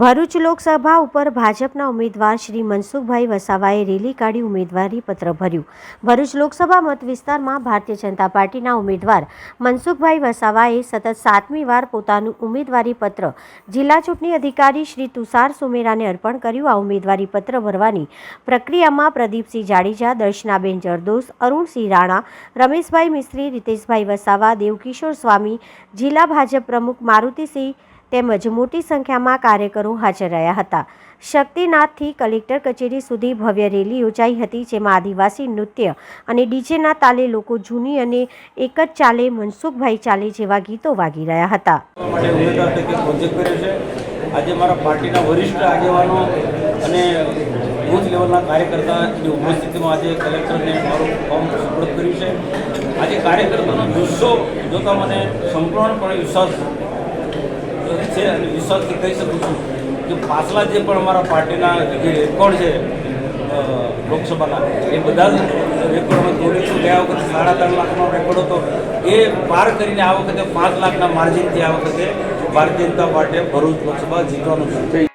ભરૂચ લોકસભા ઉપર ભાજપના ઉમેદવાર શ્રી મનસુખભાઈ વસાવાએ રેલી કાઢી ઉમેદવારી પત્ર ભર્યું. ભરૂચ લોકસભા મત વિસ્તારમાં ભારતીય જનતા પાર્ટીના ઉમેદવાર મનસુખભાઈ વસાવાએ સતત સાતમી વાર પોતાનું ઉમેદવારી પત્ર જિલ્લા ચૂંટણી અધિકારી શ્રી તુષાર સુમેરાને અર્પણ કર્યું. આ ઉમેદવારી પત્ર ભરવાની પ્રક્રિયામાં પ્રદીપસિંહ જાડેજા, દર્શનાબેન જરદોસ અરુણસિંહ રાણા, રમેશભાઈ મિસ્ત્રી, રીતેશભાઈ વસાવા, દેવકિશોર સ્વામી, જિલ્લા ભાજપ પ્રમુખ મારુતિસિંહ તેમજ મોટી સંખ્યામાં કાર્યકરો હાજર રહ્યા હતા. શક્તિનાથથી કલેક્ટર કચેરી સુધી ભવ્ય રેલી યોજાઈ હતી, જેમાં આદિવાસી નૃત્ય અને ડીજેના તાલે લોકો જૂની અને એક જ ચાલે મનસુખભાઈ ચાલે જેવા ગીતો વાગી રહ્યા હતા. આજે મારા પાર્ટીના વરિષ્ઠ આગેવાનો અને બુથ લેવલના કાર્યકર્તાની ઉપસ્થિતિમાં આજે કલેક્ટરને મારું ફોર્મ સુપ્રત કર્યું છે. આજે કાર્યકર્તાનો જુસ્સો જોતા મને સંપૂર્ણપણે વિશ્વાસ છે અને વિશ્વાસથી કહી શકું છું કે પાછલા જે પણ અમારા પાર્ટીના જે રેકોર્ડ છે લોકસભાના એ બધા જ રેકોર્ડ અમે તોડીશું ગયા વખતે સાડા ત્રણ લાખનો રેકોર્ડ હતો. એ પાર કરીને આ વખતે પાંચ લાખના માર્જિનથી આ વખતે ભારતીય જનતા પાર્ટીએ ભરૂચ લોકસભા જીતવાનું છે.